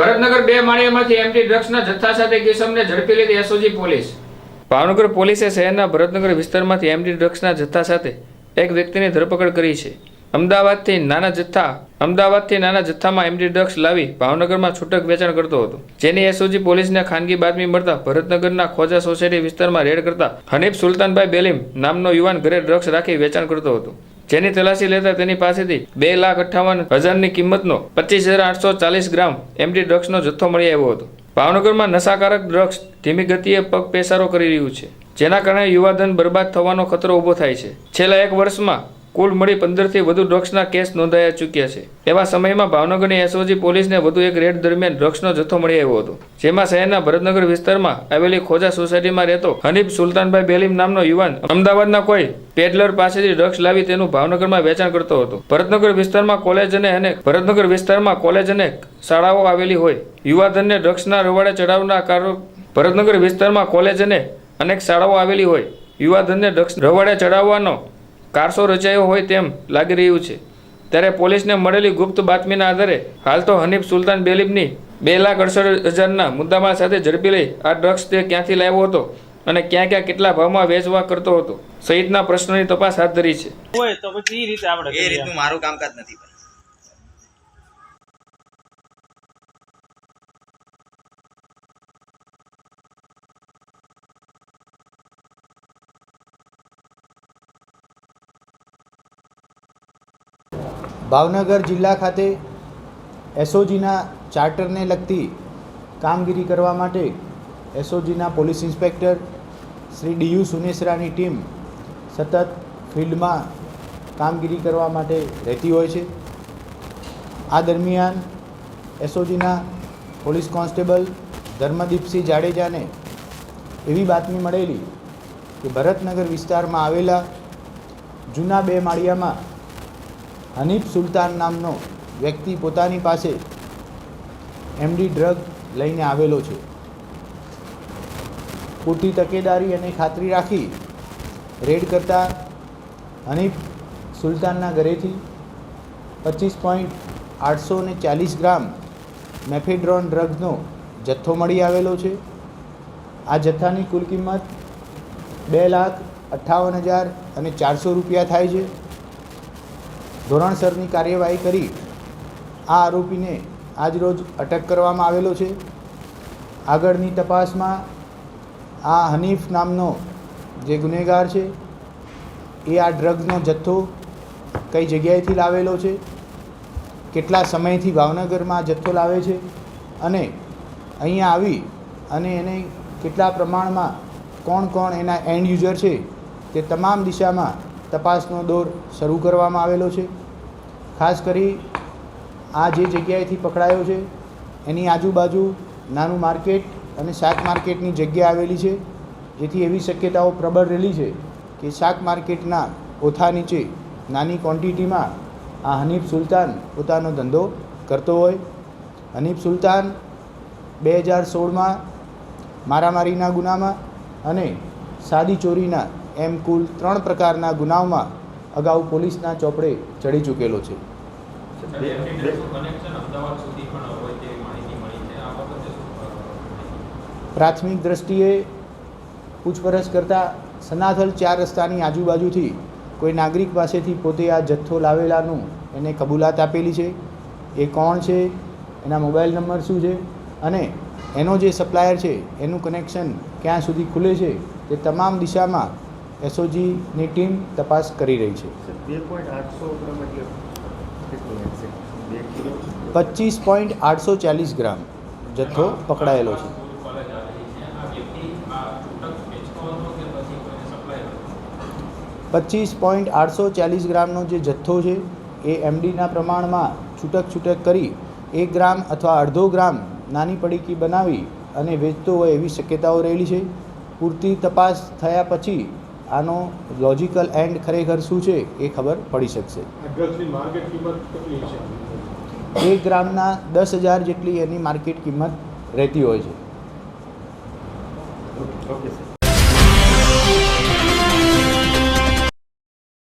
ભરતનગર બે માળિયામાંથી એમટી ડ્રગ્સના જથ્થા સાથે કિસમને ઝડપી લીધી એસઓજી પોલીસ. ભાવનગર પોલીસે શહેરના ભરતનગર વિસ્તારમાંથી એમટી ડ્રગ્સના જથ્થા સાથે એક વ્યક્તિની ધરપકડ કરી છે. અમદાવાદથી નાના જથ્થા, અમદાવાદથી નાના જથ્થામાં એમડી ડ્રગ્સ લાવી ભાવનગરમાં છૂટક વેચાણ કરતો હતો. જેની એસઓજી પોલીસને ખાનગી બાતમી મળતા ભરતનગરના ખોજા સોસાયટી વિસ્તારમાં રેડ કરતા હનીફ સુલતાનભાઈ બેલીમ નામનો યુવાન ઘરે ડ્રગ્સ રાખી વેચાણ કરતો હતો. જેની તલાશી લેતા તેની પાસેથી બે લાખ અઠ્ઠાવન હજારની કિંમતનો પચીસ હજાર આઠસો ચાલીસ ગ્રામ એમડી ડ્રગ્સનો જથ્થો મળી આવ્યો હતો. ભાવનગરમાં નશાકારક ડ્રગ્સ ધીમી ગતિએ પગ પેસારો કરી રહ્યું છે. જેના કારણે યુવાધન બરબાદ થવાનો ખતરો ઊભો થાય છે. છેલ્લા એક વર્ષમાં કુલ મળી પંદરથી વધુ ડ્રગ્સના કેસ નોંધાયા ચૂક્યા છે. એવા સમયમાં ભાવનગરની એસઓજી પોલીસને વધુ એક રેડ દરમિયાન ડ્રગ્સનો જથ્થો મળી આવ્યો હતો. જેમાં શહેરના ભરતનગર વિસ્તારમાં આવેલી ખોજા સોસાયટીમાં રહેતો હનીફ સુલતાનભાઈ બેલીમ નામનો યુવાન અમદાવાદના કોઈ પેડલર પાસેથી ડ્રગ્સ લાવી તેનું ભાવનગરમાં વેચાણ કરતો હતો. ભરતનગર વિસ્તારમાં કોલેજ અને ભરતનગર વિસ્તારમાં કોલેજ અને શાળાઓ આવેલી હોય. યુવાધનને ડ્રગ્સના રવાડે ચડાવના કારો ભરતનગર વિસ્તારમાં કોલેજ અને અનેક શાળાઓ આવેલી હોય. યુવાધનને ડ્રગ્સ રવાડે ચડાવવાનો કારસો રચાયો હોય તેમ લાગી રહ્યું છે. ત્યારે પોલીસને મળેલી ગુપ્ત બાતમીના આધારે હાલ તો હનીફ સુલતાન બેલીબની બે લાખ અડસઠ હજારના મુદ્દામાલ સાથે ઝડપી લઈ આ ડ્રગ્સ તે ક્યાંથી લાવ્યો હતો અને ક્યાં ક્યાં કેટલા ભાવમાં વેચવા કરતો હતો સહિતના પ્રશ્નોની તપાસ હાથ ધરી છે. હોય તો પછી એ રીતે આપણે એ રીતનું મારું કામકાજ નથી ભાવનગર જિલ્લા ખાતે એસઓજીના ચાર્ટરને લગતી કામગીરી કરવા માટે એસઓજીના police inspector Shri D U સુનેસરાની team સતત ફિલ્ડમાં કામગીરી કરવા માટે રહેતી હોય છે. આ દરમિયાન એસઓજીના પોલીસ કોન્સ્ટેબલ ધર્મદીપસિંહ જાડેજાને એવી બાતમી મળેલી કે ભરતનગર વિસ્તારમાં આવેલા જૂના બે માળિયામાં હનીફ સુલતાન નામનો વ્યક્તિ પોતાની પાસે એમડી ડ્રગ લઈને આવેલો છે. પૂરતી તકેદારી અને ખાતરી રાખી રેડ કરતા હનીફ સુલતાનના ઘરેથી પચીસ પોઈન્ટ આઠસો ને ચાલીસ ગ્રામ મેફેડ્રોન ડ્રગ્સનો જથ્થો મળી આવેલો છે. આ જથ્થાની કુલ કિંમત બે લાખ અઠ્ઠાવન હજાર અને ચારસો રૂપિયા થાય છે. ધોરણસરની કાર્યવાહી કરી આ આરોપીને આજરોજ અટક કરવામાં આવેલો છે. આગળની તપાસમાં આ હનીફ નામનો જે ગુનેગાર છે, એ આ ડ્રગ્સનો જથ્થો કઈ જગ્યાએથી લાવેલો છે, કેટલા સમયથી ભાવનગરમાં જથ્થો લાવે છે અને અહીંયા આવી અને એને કેટલા પ્રમાણમાં કોણ કોણ એના એન્ડ યુઝર છે તે તમામ દિશામાં તપાસનો દોર શરૂ કરવામાં આવેલો છે. ખાસ કરી આ જે જગ્યાએથી પકડાયો છે, એની આજુબાજુ નાનું માર્કેટ અને શાક માર્કેટની જગ્યા આવેલી છે, જેથી એવી શક્યતાઓ પ્રબળ રહેલી છે કે શાક માર્કેટના ઓથા નીચે નાની ક્વોન્ટિટીમાં આ હનીફ સુલતાન પોતાનો ધંધો કરતો હોય. હનીફ સુલતાન બે હજાર સોળમાં મારામારીના ગુનામાં અને સાદી ચોરીના એમ કુલ ત્રણ પ્રકારના ગુનાઓમાં અગાઉ પોલીસના ચોપડે ચડી ચૂકેલો છે. પ્રાથમિક દ્રષ્ટિએ પૂછપરછ કરતાં સનાથલ ચાર રસ્તાની આજુબાજુથી કોઈ નાગરિક પાસેથી પોતે આ જથ્થો લાવેલાનું એને કબૂલાત આપેલી છે. એ કોણ છે? એના મોબાઈલ નંબર શું છે? અને એનો જે સપ્લાયર છે એનું કનેક્શન ક્યાં સુધી ખુલે છે? તે તમામ દિશામાં એસઓજીની ટીમ તપાસ કરી રહી છે. પચીસ પોઈન્ટ આઠસો ચાલીસ ગ્રામ જથ્થો પકડાયેલો છે. પચીસ પોઈન્ટ આઠસો ચાલીસ ગ્રામનો જે જથ્થો છે એ એમડીના પ્રમાણમાં છૂટક છૂટક કરી એક ગ્રામ અથવા અડધો ગ્રામ નાની પડીકી બનાવી અને વેચતો હોય એવી શક્યતાઓ રહેલી છે. પૂરતી તપાસ થયા પછી આનો લોજિકલ એન્ડ ખરેખર શું છે એ ખબર પડી શકશે. એક ગ્રામના દસ હજાર જેટલી એની માર્કેટ કિંમત રહેતી હોય છે. Okay sir.